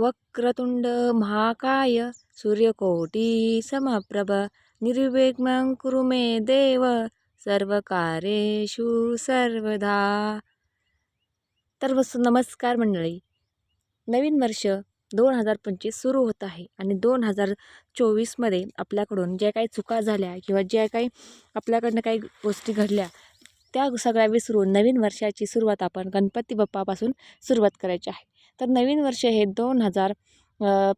वक्रतुंड महाकाय सूर्यकोटी समप्रभ निर्विघ्नं कुरु मे देव सर्वकारेषु सर्वदा। तर वस नमस्कार मंडळी नवीन वर्ष दोन हजार पंचवीस सुरू होत आहे आणि दोन हजार चोवीसमध्ये आपल्याकडून ज्या काही चुका झाल्या किंवा ज्या काही आपल्याकडनं काही गोष्टी घडल्या त्या सगळ्या विसरून नवीन वर्षाची सुरुवात आपण गणपती बाप्पापासून सुरुवात करायची आहे. तर नवीन वर्ष हे दोन हजार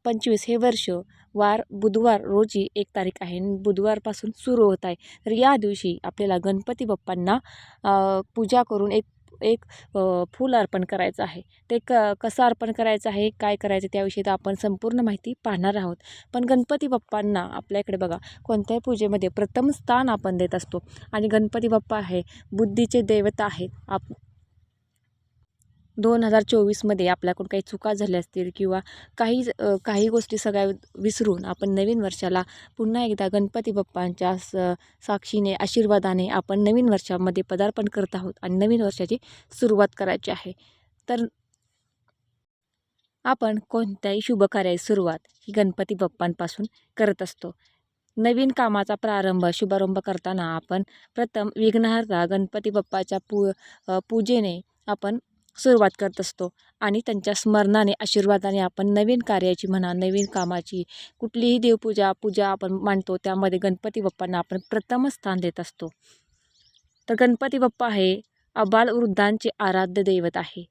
पंचवीस हे वर्ष वार बुधवार रोजी एक तारीख आहे बुधवारपासून सुरू होत आहे. तर या दिवशी आपल्याला गणपती बाप्पांना पूजा करून एक एक फूल अर्पण करायचं आहे. ते क कसं अर्पण करायचं आहे काय करायचं त्याविषयी तर आपण संपूर्ण माहिती पाहणार आहोत. पण गणपती बाप्पांना आपल्याकडे बघा कोणत्याही पूजेमध्ये प्रथम स्थान आपण देत असतो. आणि गणपती बाप्पा आहे बुद्धीचे देवता आहेत. आप दोन हजार चोवीसमध्ये आपल्याकडून काही चुका झाल्या असतील किंवा काही काही गोष्टी सगळ्या विसरून आपण नवीन वर्षाला पुन्हा एकदा गणपती बाप्पांच्या स साक्षीने आशीर्वादाने आपण नवीन वर्षामध्ये पदार्पण करत आहोत आणि नवीन वर्षाची सुरुवात करायची आहे. तर आपण कोणत्याही शुभकार्याची सुरुवात ही गणपती बाप्पांपासून करत असतो. नवीन कामाचा प्रारंभ शुभारंभ करताना आपण प्रथम विघ्नहर्ता गणपती बाप्पाच्या पू पूजेने आपण सुरुवात करत असतो आणि त्यांच्या स्मरणाने आशीर्वादाने आपण नवीन कार्याची म्हणा नवीन कामाची कुठलीही देवपूजा पूजा आपण मांडतो त्यामध्ये गणपती बाप्पांना आपण प्रथम स्थान देत असतो. तर गणपती बाप्पा हे अबाल वृद्धांचे आराध्य दैवत आहे.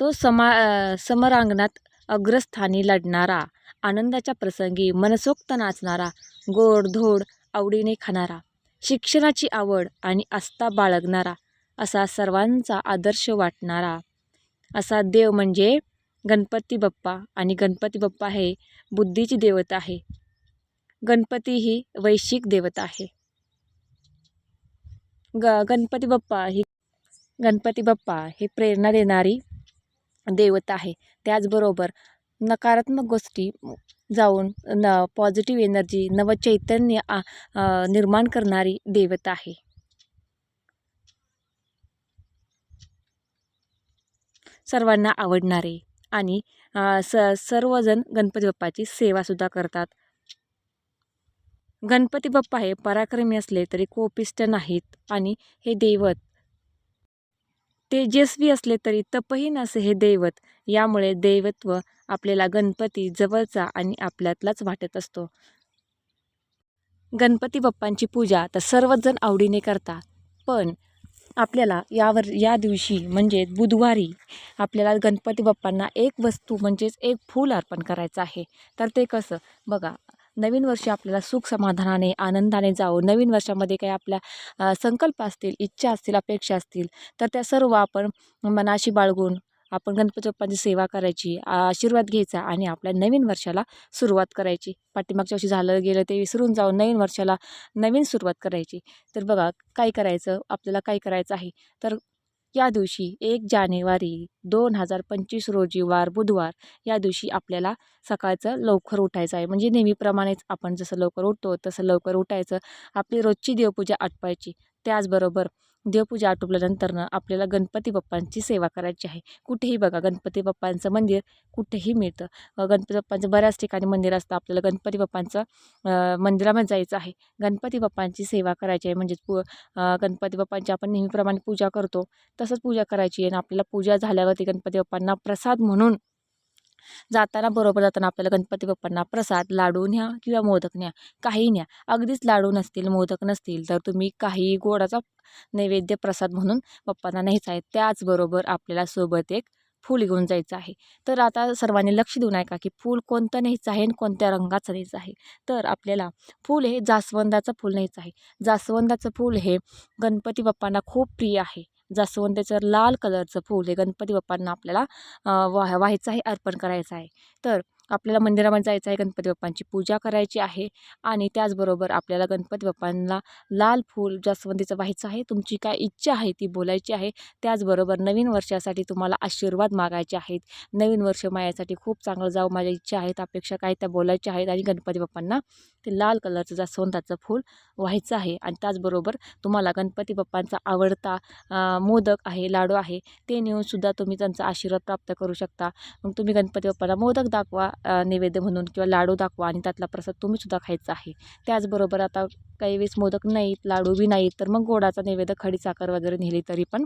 तो समा समरांगणात अग्रस्थानी लढणारा आनंदाच्या प्रसंगी मनसोक्त नाचणारा गोडधोड आवडीने खाणारा शिक्षणाची आवड आणि आस्था बाळगणारा असा सर्वांचा आदर्श वाटणारा. असा देव म्हणजे गणपती बाप्पा आणि गणपती बाप्पा हे बुद्धीची देवता आहे. गणपती ही वैश्विक देवता आहे. ग गणपती बाप्पा ही गणपती बाप्पा हे प्रेरणा देणारी देवता आहे. त्याचबरोबर नकारात्मक गोष्टी जाऊन न पॉझिटिव्ह एनर्जी नवचैतन्य निर्माण करणारी देवता आहे. सर्वांना आवडणारे आणि स सर्वजण गणपती बाप्पाची सेवासुद्धा करतात. गणपती बाप्पा हे पराक्रमी असले तरी कोपिष्ट नाहीत आणि हे दैवत तेजस्वी असले तरी तपहीन असे हे दैवत यामुळे दैवत्व आपल्याला गणपती जवळचा आणि आपल्यातलाच वाटत असतो. गणपती बाप्पांची पूजा तर सर्वजण आवडीने करतात पण आपल्याला यावर या दिवशी म्हणजे बुधवारी आपल्याला गणपती बाप्पांना एक वस्तू म्हणजेच एक फूल अर्पण करायचं आहे. तर ते कसं? बघा नवीन वर्ष आपल्याला सुख समाधानाने आनंदाने जावं. नवीन वर्षामध्ये काही आपल्या संकल्प असतील इच्छा असतील अपेक्षा असतील तर त्या सर्व आपण मनाशी बाळगून आपण गणपती बाप्पांची सेवा करायची आशीर्वाद घ्यायचा आणि आपल्या नवीन वर्षाला सुरुवात करायची. पाठीमागच्या वर्षी झालं गेलं ते विसरून जाऊन नवीन वर्षाला नवीन सुरुवात करायची. तर बघा काय करायचं? आपल्याला काय करायचं आहे? तर या दिवशी एक जानेवारी दोन हजार पंचवीस रोजी वार बुधवार या दिवशी आपल्याला सकाळचं लवकर उठायचं आहे. म्हणजे नेहमीप्रमाणेच आपण जसं लवकर उठतो तसं लवकर उठायचं. आपली रोजची देवपूजा आटपायची. त्याचबरोबर देवपूजा आटोपल्यानंतरनं आपल्याला गणपती बाप्पांची सेवा करायची आहे. कुठेही बघा गणपती बाप्पांचं मंदिर कुठेही मिळतं. गणपती बाप्पांचं बऱ्याच ठिकाणी मंदिर असतं. आपल्याला गणपती बाप्पांचं मंदिरामध्ये जायचं आहे. गणपती बाप्पांची सेवा करायची आहे. म्हणजेच पू गणपती बाप्पांची आपण नेहमीप्रमाणे पूजा करतो. तसंच पूजा करायची आहे आणि आपल्याला पूजा झाल्यावरती गणपती बाप्पांना प्रसाद म्हणून जाताना बरोबर जाताना आपल्याला गणपती बाप्पांना प्रसाद लाडू न्या किंवा मोदक न्या काही न्या. अगदीच लाडू नसतील मोदक नसतील तर तुम्ही काही गोडाचा नैवेद्य प्रसाद म्हणून बाप्पांना न्यायचा आहे. त्याचबरोबर आपल्याला सोबत एक फूल घेऊन जायचं आहे. तर आता सर्वांनी लक्ष देऊ नये का की फूल कोणतं न्यायचं आहे आणि कोणत्या रंगाचं न्यायचं आहे. तर आपल्याला फूल हे जास्वंदाचं फूल न्यायचं आहे. जास्वंदाचं फूल हे गणपती बाप्पांना खूप प्रिय आहे. जास्वंदाचं लाल कलरचं फूल हे गणपती बाप्पांना आपल्याला वाह व्हायचं आहे अर्पण करायचं आहे. तर आपल्याला मंदिरामध्ये जायचं आहे गणपती बाप्पांची पूजा करायची आहे आणि त्याचबरोबर आपल्याला गणपती बाप्पांना लाल फूल जास्वंदीचं व्हायचं आहे तुमची काय इच्छा आहे ती बोलायची आहे त्याचबरोबर नवीन वर्षासाठी तुम्हाला आशीर्वाद मागायचे आहेत. नवीन वर्ष माझ्यासाठी खूप चांगलं जावं माझ्या इच्छा आहेत अपेक्षा काय त्या बोलायच्या आहेत आणि गणपती बाप्पांना ते लाल कलरचं जास्वंदाचं फूल व्हायचं आहे आणि त्याचबरोबर तुम्हाला गणपती बाप्पांचा आवडता मोदक आहे लाडू आहे ते नेऊनसुद्धा तुम्ही त्यांचा आशीर्वाद प्राप्त करू शकता. मग तुम्ही गणपती बाप्पाला मोदक दाखवा नैवेद्य म्हणून किंवा लाडू दाखवा आणि त्यातला प्रसाद तुम्हीसुद्धा खायचा आहे. त्याचबरोबर आता काही वेळेस मोदक नाहीत लाडू बी नाहीत तर मग गोडाचा नैवेद्य खडी साखर वगैरे नेली तरी पण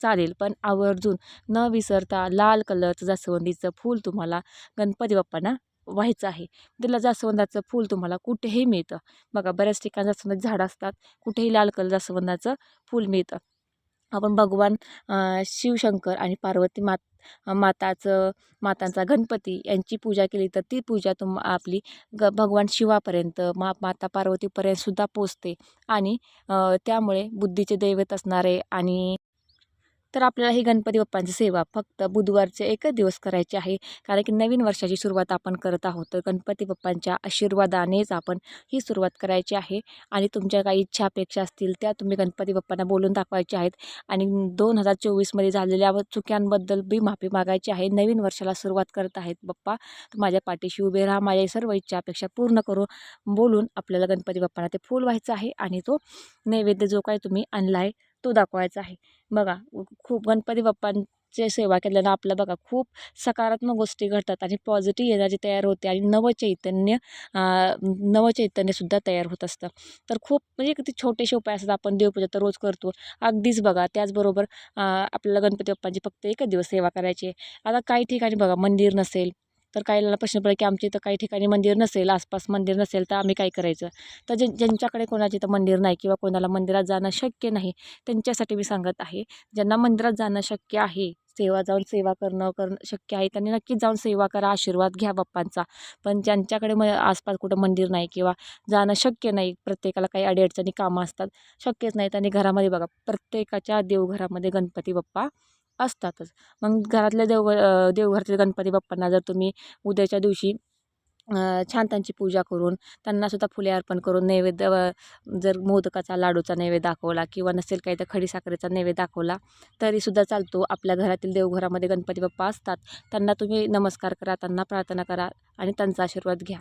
चालेल. पण आवर्जून न विसरता लाल कलरचं जास्वंदीचं फूल तुम्हाला गणपती बाप्पांना व्हायचं आहे. त्याला जास्वंदाचं फूल तुम्हाला कुठेही मिळतं. बघा बऱ्याच ठिकाणी जास्वंदाची झाडं असतात कुठेही लाल कलर जास्वंदाचं फूल मिळतं. आपण भगवान शिवशंकर आणि पार्वती मात माताचं मातांचा गणपती यांची पूजा केली तर ती पूजा तुम आपली ग भगवान शिवापर्यंत मा माता पार्वतीपर्यंतसुद्धा पोचते. आणि त्यामुळे बुद्धीचे दैवत असणारे आणि तर आपल्याला ही गणपती बाप्पांची सेवा फक्त बुधवारचे एकच दिवस करायची आहे. कारण की नवीन वर्षाची सुरुवात आपण करत आहोत. तर गणपती बाप्पांच्या आशीर्वादानेच आपण ही सुरुवात करायची आहे. आणि तुमच्या काही इच्छा अपेक्षा असतील त्या तुम्ही गणपती बाप्पांना बोलून दाखवायच्या आहेत. आणि दोन हजार चोवीसमध्ये झालेल्या चुक्यांबद्दल बी माफी मागायची आहे. नवीन वर्षाला सुरुवात करत आहेत बाप्पा. तर माझ्या पाठीशी उभे राहा. माझ्या सर्व इच्छा अपेक्षा पूर्ण करू बोलून आपल्याला गणपती बाप्पांना ते फूल व्हायचं आहे. आणि तो नैवेद्य जो काही तुम्ही आणला आहे तो दाखवायचा आहे. बघा खूप गणपती बाप्पांचे सेवा केल्यानं आपलं बघा खूप सकारात्मक गोष्टी घडतात आणि पॉझिटिव्ह एनर्जी तयार होते आणि नवचैतन्य नवचैतन्यसुद्धा तयार होत असतं. तर खूप म्हणजे किती छोटेसे उपाय असतात. आपण देवपूजा तर रोज करतो. अगदीच बघा त्याचबरोबर आपल्याला गणपती बाप्पांची फक्त एकच दिवस सेवा करायची आहे. आता काही ठिकाणी बघा मंदिर नसेल तर काहीला प्रश्न पडला की आमच्या इथं काही ठिकाणी मंदिर नसेल आसपास मंदिर नसेल तर आम्ही काय करायचं? तर जे ज्यांच्याकडे कोणाच्या इथं मंदिर नाही किंवा कोणाला मंदिरात जाणं शक्य नाही त्यांच्यासाठी मी सांगत आहे ज्यांना मंदिरात जाणं शक्य आहे सेवा जाऊन सेवा करणं करणं शक्य आहे त्यांनी नक्कीच जाऊन सेवा करा आशीर्वाद घ्या बाप्पांचा. पण ज्यांच्याकडे म आसपास कुठं मंदिर नाही किंवा जाणं शक्य नाही प्रत्येकाला काही अडीअडचणी कामं असतात शक्यच नाही त्यांनी घरामध्ये बघा प्रत्येकाच्या देवघरामध्ये गणपती बाप्पा असतातच. मग घरातल्या देव देवघरातील गणपती बाप्पांना जर तुम्ही उद्याच्या दिवशी छान त्यांची पूजा करून त्यांनासुद्धा फुले अर्पण करून नैवेद्य जर मोदकाचा लाडूचा नैवेद्य दाखवला किंवा नसेल काही तर खडीसाखरेचा नैवेद्य दाखवला तरीसुद्धा चालतो. आपल्या घरातील देवघरामध्ये गणपती बाप्पा असतात. त्यांना तुम्ही नमस्कार करा त्यांना प्रार्थना करा आणि त्यांचा आशीर्वाद घ्या.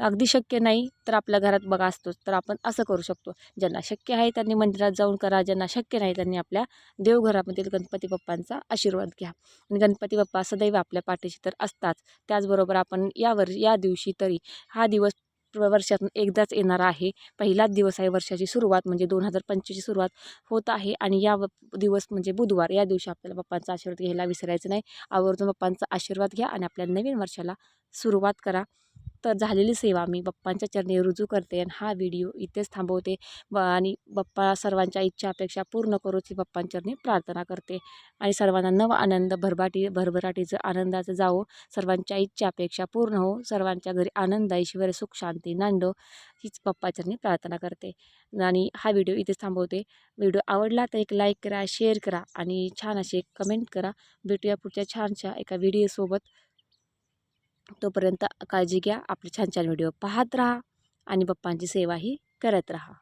अगदी शक्य नाही तर आपल्या घरात बघा असतोच तर आपण असं करू शकतो. ज्यांना शक्य आहे त्यांनी मंदिरात जाऊन करा ज्यांना शक्य नाही त्यांनी आपल्या देवघरामधील गणपती बाप्पांचा आशीर्वाद घ्या. आणि गणपती बाप्पा सदैव आपल्या पाठीशी तर असताच. त्याचबरोबर आपण यावर या दिवशी तरी हा दिवस वर्षातून एकदाच येणारा आहे. पहिलाच दिवस आहे वर्षाची सुरुवात म्हणजे दोन हजार पंचवीसची सुरुवात होत आहे. आणि या व- दिवस म्हणजे बुधवार या दिवशी आपल्याला बाप्पांचा आशीर्वाद घ्यायला विसरायचं नाही. आवर्जून बाप्पांचा आशीर्वाद घ्या आणि आपल्या नवीन वर्षाला सुरुवात करा. तर झालेली सेवा मी बाप्पांच्या चरणी रुजू करते आणि हा व्हिडिओ इथेच थांबवते. व आणि बाप्पा सर्वांच्या इच्छा अपेक्षा पूर्ण करूची बाप्पांचरणी प्रार्थना करते. आणि सर्वांना नव आनंद भरभाटी भरभराटीचं आनंदाचं जावो. सर्वांच्या इच्छा अपेक्षा पूर्ण हो. सर्वांच्या घरी आनंद ऐश्वर सुख शांती नांदो हीच बाप्पाचरणी प्रार्थना करते. आणि हा व्हिडिओ इथेच थांबवते. व्हिडिओ आवडला तर एक लाईक करा शेअर करा आणि छान असे कमेंट करा. भेटूया पुढच्या छानशा एका व्हिडिओसोबत. तोपर्यंत काळजी घ्या आपले छान छान व्हिडिओ पाहत राहा आणि पप्पांची सेवाही करत राहा.